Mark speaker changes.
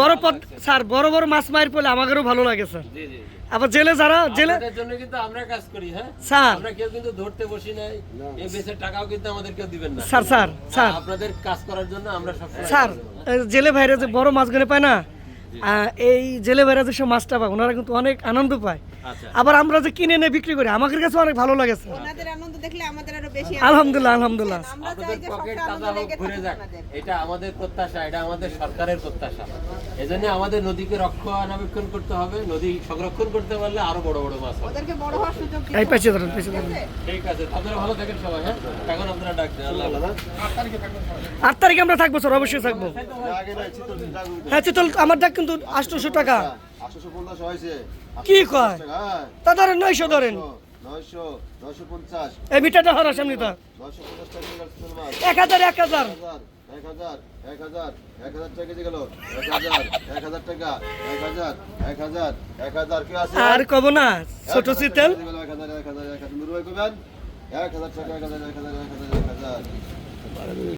Speaker 1: বড় পদ স্যার বড় বড় মাছ মায়ের পড়লে আমাদেরও ভালো লাগে স্যার।
Speaker 2: জি জি জি।
Speaker 1: আবার জেলে যারা জেলে
Speaker 2: জন্য কিন্তু আমরা কাজ করি হ্যাঁ?
Speaker 1: স্যার।
Speaker 2: আমরা কেউ কিন্তু ধরতে বসি নাই। এই বেচের টাকাও কিন্তু আমাদের কেউ দিবেন না।
Speaker 1: Sir sir sir.
Speaker 2: আপনাদের কাজ করার জন্য আমরা সব
Speaker 1: স্যার জেলে ভাইরা যে বড় মাছগুলো পায় না এই জেলে ভাইরা যে সব মাছটা পায় ওনারা কিন্তু অনেক আনন্দ পায়।
Speaker 2: আচ্ছা।
Speaker 1: আবার আমরা যে কিনে এনে বিক্রি করি আমাদের কাছে অনেক ভালো লাগে
Speaker 3: ওনাদের আনন্দ দেখলে আমাদের আরও বেশি
Speaker 1: আলহামদুলিল্লাহ আলহামদুলিল্লাহ।
Speaker 3: আমরা
Speaker 2: আপনাদের পকেট তাজা হোক ঘুরে যাক। এটা আমাদের প্রত্যাশা এটা আমাদের সরকারের প্রত্যাশা। এজন্য আমাদের নদীকে রক্ষণাবেক্ষণ করতে হবে নদী সংরক্ষণ করতে পারলে আরও বড় বড় মাছ
Speaker 3: ওদেরকে বড় হওয়ার সুযোগ
Speaker 1: এই পাশে ধরেন পাশে ধরেন।
Speaker 2: ঠিক আছে আপনারা ভালো থাকেন সবাই হ্যাঁ? এখন আপনারা ডাক দেন আল্লাহ হাফেজ।
Speaker 1: আট তারিখে আমরা থাকব স্যার অবশ্যই থাকব। হ্যাঁ চিতল আমার ডাক কিন্তু আটশোশো টাকা কি কয়
Speaker 4: হ্যাঁ
Speaker 1: তা ধরেন নয়শো ধরেন এই তো
Speaker 4: চিতল
Speaker 1: এক হাজার এক হাজার
Speaker 4: এক হাজার এক হাজার এক হাজার টাকা কেজি গেল এক হাজার এক হাজার টাকা এক হাজার এক হাজার এক হাজার কি আছে
Speaker 1: আর কব না ছোট শীতল
Speaker 4: এক হাজার এক হাজার এক হাজার এক হাজার টাকা এক হাজার এক হাজার এক হাজার এক হাজার